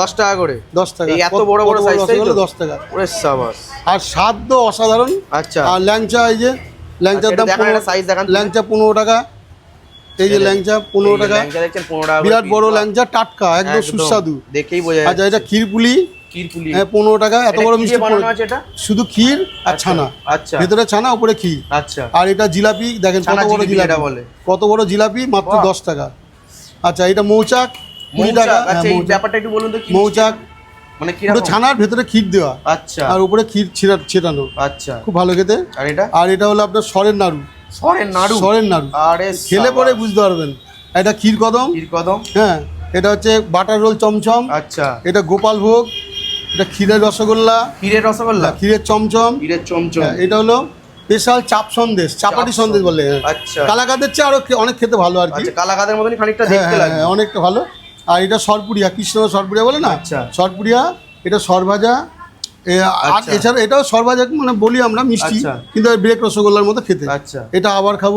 দশ টাকা করে। দশ টাকা। এত বড় বড় তো? রসগোল্লা দশ টাকা। ওরে সাবাস। আর স্বাদ তো অসাধারণ। আচ্ছা। আর ল্যাংচা এই যে ল্যাংচার আচ্ছা, দাম একটা দেখান ল্যাংচা পনেরো টাকা। এই যে ল্যাংচা পনেরো টাকা। বিরাট বড় ল্যাংচা টাটকা একদম সুস্বাদু। দেখেই বোঝা আচ্ছা এটা ক্ষীরপুলি। ক্ষীরপুলি। হ্যাঁ পনেরো টাকা। এত বড় মিষ্টি এটা? শুধু ক্ষীর আর আচ্ছা, ছানা। আচ্ছা। ভেতরে ছানা উপরে ক্ষীর। আচ্ছা। আর এটা জিলাপি দেখেন কত বড় জিলাপি বলে। কত বড় জিলাপি মাত্র দশ টাকা। আচ্ছা এটা মৌচাক কুড়ি টাকা হ্যাঁ, আচ্ছা এই ব্যাপারটা একটু বলুন তো কি মৌচাক মানে কি পুরো ছানার ভেতরে ক্ষীর দেওয়া। আচ্ছা। আর উপরে ক্ষীর ছিটা ছেটানো। আচ্ছা। খুব ভালো খেতে। আর এটা? আর এটা হলো আপনার সরের নাড়ু। সরের নাড়ু? সরের নাড়ু। আরে খেলে পরে বুঝতে পারবেন। এটা ক্ষীর কদম। ক্ষীর কদম? হ্যাঁ এটা হচ্ছে বাটার রোল চমচম। আচ্ছা। এটা গোপাল ভোগ। এটা ক্ষীরের রসগোল্লা। ক্ষীরের রসগোল্লা? ক্ষীরের চমচম। ক্ষীরের চমচম। হ্যাঁ, এটা হলো স্পেশাল চাপ সন্দেশ চাপাটি সন্দেশ বলে হ্যাঁ। আচ্ছা। কালাকাদের চেয়ে আরও অনেক খেতে ভালো আর কি। আচ্ছা কালাকাদের মতনই খানিকটা হ্যাঁ, দেখতে হ্যাঁ, হ্যাঁ, অনেকটা ভালো। আর এটা সরপুরিয়া কৃষ্ণ সরপুরিয়া বলে না? আচ্ছা। সরপুরিয়া এটা সরভাজা আর আচ্ছা। এছাড়া এটাও সরভাজা মানে বলি আমরা মিষ্টি আচ্ছা। কিন্তু ব্রেক রসগোল্লার মতো খেতে। আচ্ছা। এটা আবার খাব।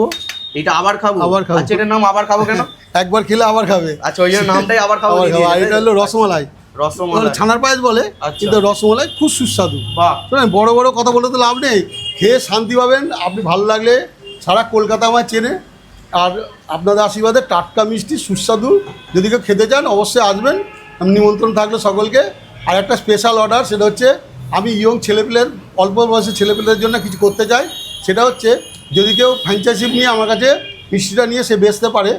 এটা আবার খাব? আবার খাব। আচ্ছা এটার নাম আবার খাব কেন? একবার খেলে আবার খাবে। আচ্ছা ওই নামটাই আবার খাব আর এটা হলো রসমালাই। রসমালাই। ছানার পায়েস বলে। কিন্তু রসমালাই খুব সুস্বাদু। বাহ। শোনেন বড় বড় কথা বলে তো লাভ নেই। খেয়ে শান্তি পাবেন। আপনি ভালো লাগলে সারা কলকাতা আমার চেনে। আর আপনাদের আশীর্বাদে টাটকা মিষ্টি সুস্বাদু। যদি কেউ খেতে চান, অবশ্যই আসবেন। নিমন্ত্রণ থাকলে সকলকে। আর একটা স্পেশাল অর্ডার সেটা হচ্ছে আমি ইয়ং ছেলেপেলের, অল্প বয়সের ছেলেপেলের জন্য কিছু করতে চাই। সেটা হচ্ছে, যদি কেউ ফ্র্যাঞ্চাইজি নিয়ে আমার কাছে মিষ্টিটা নিয়ে সে বেচতে পারে